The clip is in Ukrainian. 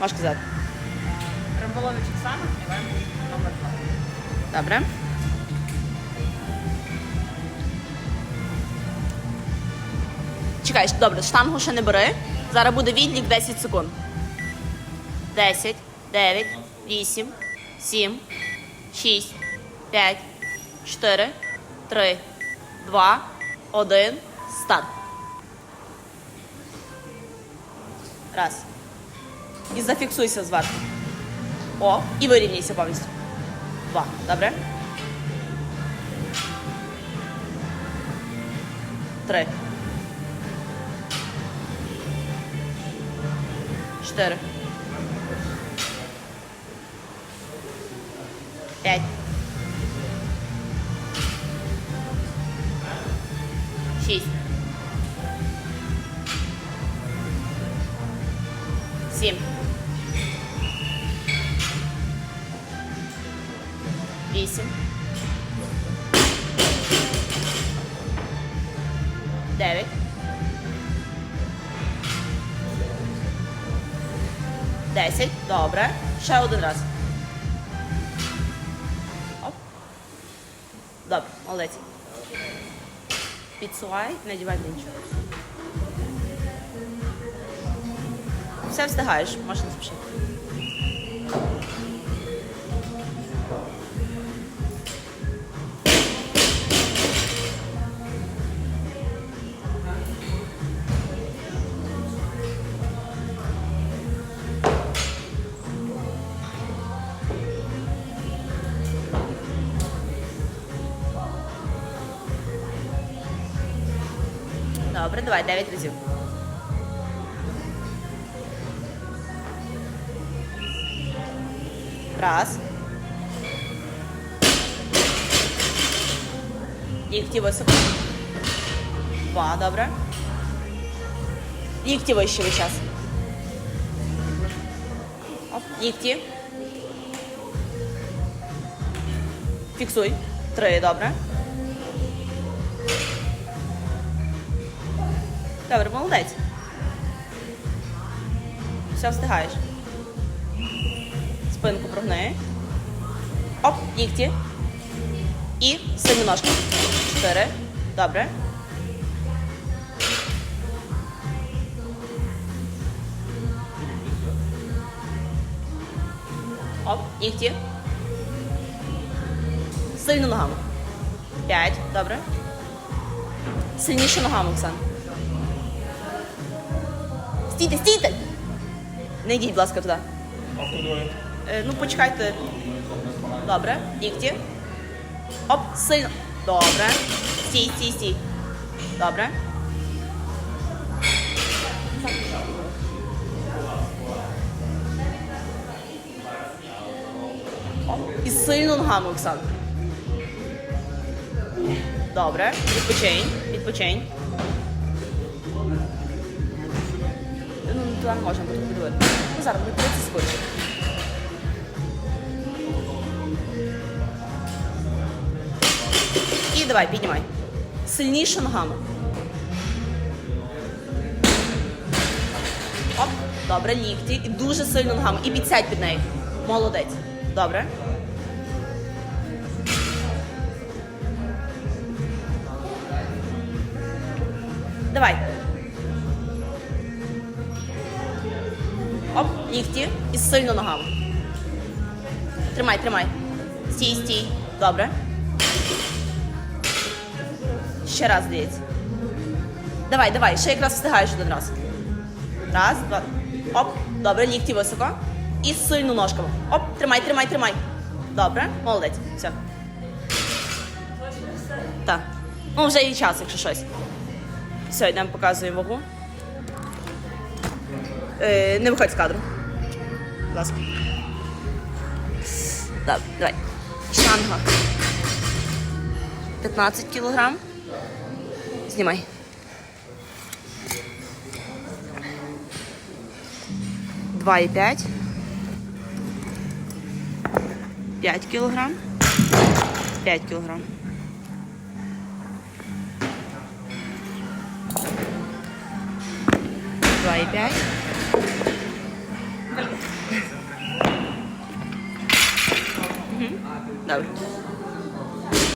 Можеш казати. Римболович Оксана, Іван номер 2. Добре. Чекай, добре, штангу ще не бери. Зараз буде відлік 10 секунд. 10, 9, 8, 7, 6, 5, 4, 3, 2, 1, старт. Раз. І зафіксуйся зверху. О, і вирівняйся повністю. Два. Добре? Три. Чотири. П'ять. Шість. Сім. Вісім. Дев'ять. Десять. Добре. Ще один раз. Оп. Добре, молодець. Підсувай, не дівай нічого. Все встигаєш, можна спішити. Добре, давай, 9 разів. Раз. Лікті високо. Два, добре. Лікті вище весь час. Оп, лікті. Фіксуй. Три, добре. Добре, молодець. Все встигаєш. Спинку прогни. Оп, лікті. І сильні ножки. Чотири. Добре. Оп, лікті. Сильно ногами. П'ять. Добре. Сильніше ногами, Оксан. Стійте, стійте! Не йдіть, будь ласка, туди. А двоє? Е, ну, почекайте. Добре. Лікті. Оп, сильно. Добре. Стій, стій, стій. Добре. І сильно ногами, Оксана. Добре. Відпочинь. Відпочинь. Туди не можна, буде зараз буде 30 секунд. І давай, піднімай. Сильніше ногами. Оп, добре, лікті. І дуже сильно ногами. І підсядь під нею. Молодець. Добре. Давай. Оп, лікті. І сильно ногами. Тримай, тримай. Стій, стій. Добре. Ще раз, здається. Давай, давай, ще якраз встигаєш один раз. Раз, два. Оп. Добре, лікті високо. І сильно ножками. Оп, тримай, тримай, тримай. Добре, молодець. Все. Так. Ну, вже і час, якщо щось. Все, йдемо, показуємо вагу. Е, не виходь з кадру. Будь ласка. Добре, давай. Штанга. 15 кілограм. Знімай. Два і п'ять. П'ять кілограм. П'ять кілограм. Два і п'ять. Uhum. Não. Não.